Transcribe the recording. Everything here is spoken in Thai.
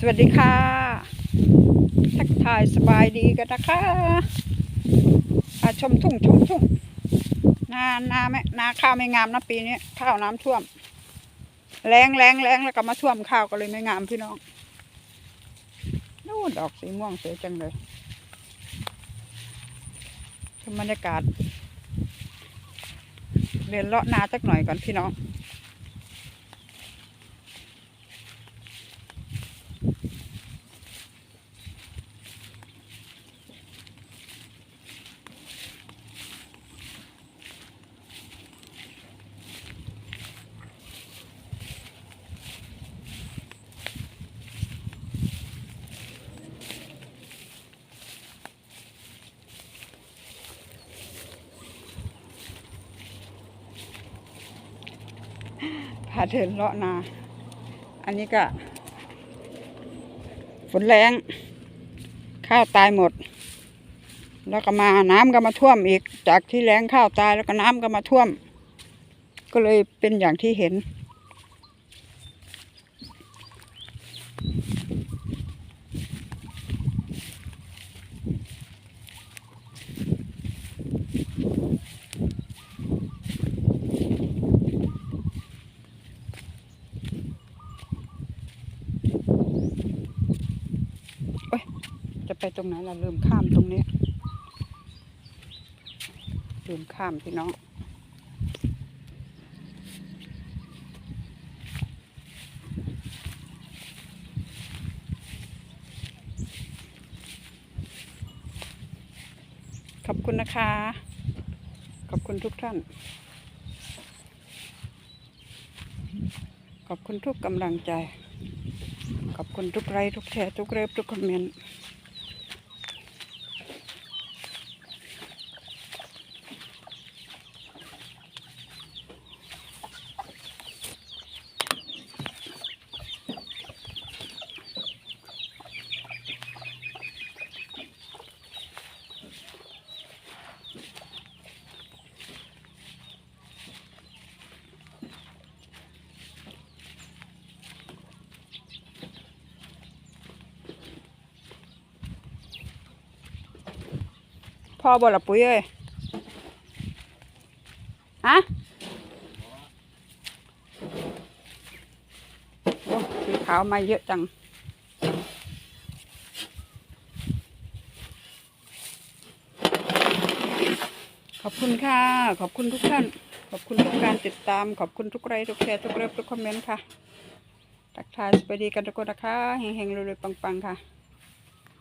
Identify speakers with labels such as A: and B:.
A: สวัสดีค่ะ ทักทายสบายดีกันนะคะอะชมทุ่งชมทุ่งนานาไม่นาข้าวไม่งามนะปีนี้ข้าวน้ำท่วม แรงแรงแรงแล้วก็มาท่วมข้าวก็เลยไม่งามพี่น้องนู่นดอกสีม่วงสวยจังเลยบรรยากาศเดินเลาะนาสักหน่อยก่อนพี่น้อง พาเดินเลาะนา อันนี้ก็ ฝนแรงข้าวตายหมด แล้วก็มาน้ำก็มาท่วมอีก จากที่แรงข้าวตายแล้วก็น้ำก็มาท่วม ก็เลยเป็นอย่างที่เห็น จะ ไปตรงไหนล่ะลืมข้ามตรงนี้ลืมข้ามพี่น้องขอบคุณนะคะ ขอบคุณทุกท่าน ขอบคุณทุกกำลังใจ ขอบคุณทุกไลค์ทุกแชร์ทุกเรฟทุกคอมเมนต์ อบ่ละปุ๋ยเอ้ยฮะโอ้สีขาวมาเยอะจังขอบคุณค่ะ ขอบคุณทุกท่าน ขอบคุณทุกการติดตาม ขอบคุณทุกไลค์ทุกแชร์ทุกเลิฟทุกคอมเมนต์ค่ะทักทายสวัสดีกันทุกคนนะคะเฮงๆรวยๆปังๆค่ะ